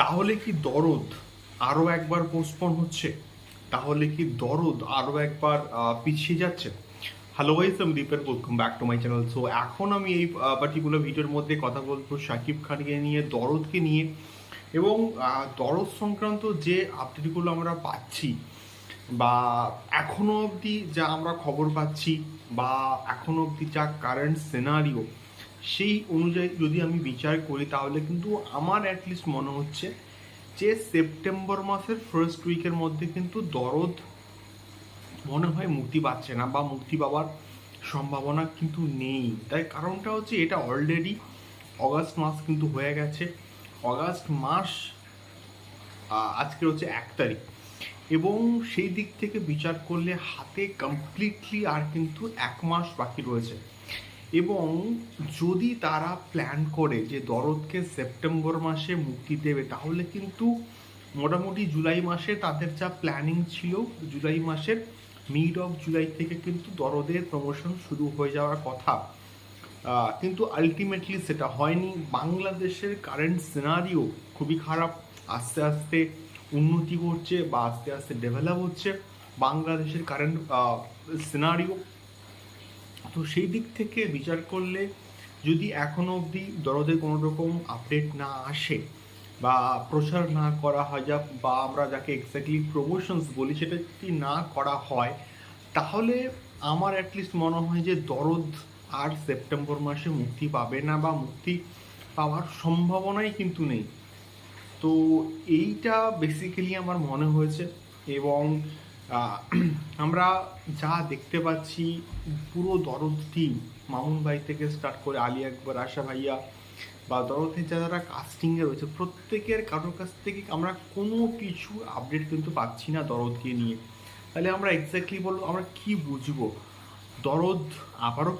তাহলে কি দরদ আরও একবার পোস্টপন হচ্ছে? তাহলে কি দরদ আরও একবার পিছিয়ে যাচ্ছে? হ্যালো গাইস আমি দীপের welcome back to my channel so এখন আমি এই পার্টিকুলার ভিডিওর মধ্যে কথা বলব শাকিব খানকে নিয়ে, দরদকে নিয়ে। এবং দরদ সংক্রান্ত যে আপডেটগুলো আমরা পাচ্ছি বা এখনও অবধি যা আমরা খবর পাচ্ছি বা এখনও অবধি যা কারেন্ট সিনারিও সেই অনুযায়ী যদি আমি বিচার করি তাহলে কিন্তু আমার অ্যাটলিস্ট মনে হচ্ছে যে সেপ্টেম্বর মাসের ফার্স্ট উইকের মধ্যে কিন্তু দরদ মনে হয় মুক্তি পাচ্ছে না বা মুক্তি পাওয়ার সম্ভাবনা কিন্তু নেই। তাই কারণটা হচ্ছে এটা অলরেডি অগাস্ট মাস কিন্তু হয়ে গেছে। অগাস্ট মাস আহ, আজকে হচ্ছে এক তারিখ। এবং সেই দিক থেকে বিচার করলে হাতে কমপ্লিটলি আর কিন্তু এক মাস বাকি রয়েছে। এবং যদি তারা প্ল্যান করে যে দরদকে সেপ্টেম্বর মাসে মুক্তি দেবে, তাহলে কিন্তু মোটামুটি জুলাই মাসে তাদের যা প্ল্যানিং ছিল, জুলাই মাসের মিড অফ জুলাই থেকে কিন্তু দরদের প্রমোশন শুরু হয়ে যাওয়ার কথা। কিন্তু আলটিমেটলি সেটা হয়নি। বাংলাদেশের কারেন্ট সিনারিও খুবই খারাপ। আস্তে আস্তে উন্নতি করছে বা আস্তে আস্তে ডেভেলপ হচ্ছে। বাংলাদেশের কারেন্ট সিনারিও তো সেই দিক থেকে বিচার করলে যদি এখনও অবধি দরদে কোনো রকম আপডেট না আসে বা প্রচার না করা হয় যা বা আমরা যাকে এক্স্যাক্টলি প্রমোশনস বলি সেটা যদি না করা হয়, তাহলে আমার অ্যাটলিস্ট মনে হয় যে দরদ আর সেপ্টেম্বর মাসে মুক্তি পাবে না বা মুক্তি পাওয়ার সম্ভাবনাই কিন্তু নেই। তো এইটা বেসিক্যালি আমার মনে হয়েছে এবং আমরা যা দেখতে পাচ্ছি, পুরো দরদ টিম মামুন ভাই থেকে স্টার্ট করে আলী আকবর, আশা ভাইয়া বা দরদের যারা কাস্টিংয়ে রয়েছে, প্রত্যেকের কারোর কাছ থেকে আমরা কোনো কিছু আপডেট কিন্তু পাচ্ছি না দরদকে নিয়ে। তাহলে আমরা এক্স্যাক্টলি বলব, আমরা কি বুঝব? দরদ আবারও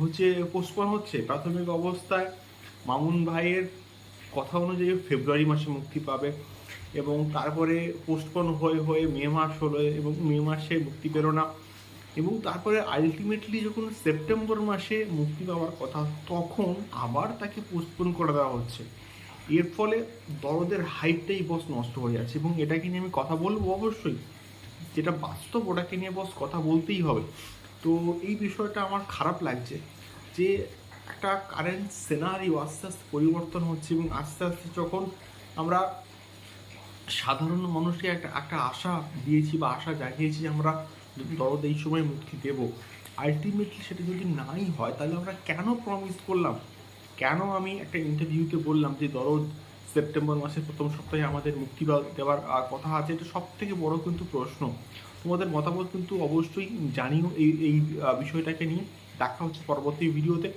হচ্ছে পোস্টপন হচ্ছে। প্রাথমিক অবস্থায় মামুন ভাইয়ের কথা অনুযায়ী ফেব্রুয়ারি মাসে মুক্তি পাবে। এবং তারপরে পোস্টপন হয়ে হয়ে মে মাস হলো এবং মে মাসে মুক্তি পেল না। এবং তারপরে আলটিমেটলি যখন সেপ্টেম্বর মাসে মুক্তি পাওয়ার কথা, তখন আবার তাকে পোস্টপোন করে দেওয়া হচ্ছে। এর ফলে দরদের হাইপটাই বস নষ্ট হয়ে যাচ্ছে এবং এটাকে নিয়ে আমি কথা বলব অবশ্যই। যেটা বাস্তব ওটাকে নিয়ে বস কথা বলতেই হবে। তো এই বিষয়টা আমার খারাপ লাগছে যে একটা কারেন্ট সেনারিও আস্তে আস্তে পরিবর্তন হচ্ছে এবং আস্তে আস্তে যখন আমরা সাধারণ মানুষকে একটা একটা আশা দিয়েছি বা আশা জাগিয়েছি আমরা দরদ এই সময় মুক্তি দেব। আলটিমেটলি সেটা যদি নাই হয়, তাহলে আমরা কেন প্রমিস করলাম? কেন আমি একটা ইন্টারভিউতে বললাম যে দরদ সেপ্টেম্বর মাসের প্রথম সপ্তাহে আমাদের মুক্তি দেওয়ার কথা আছে? এটা সব থেকে বড় কিন্তু প্রশ্ন। তোমাদের মতামত কিন্তু অবশ্যই জানিও এই এই বিষয়টাকে নিয়ে। দেখা হচ্ছে পরবর্তী ভিডিওতে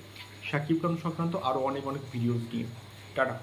সাকিব খান সংক্রান্ত আরও অনেক অনেক ভিডিও নিয়ে। টাটা।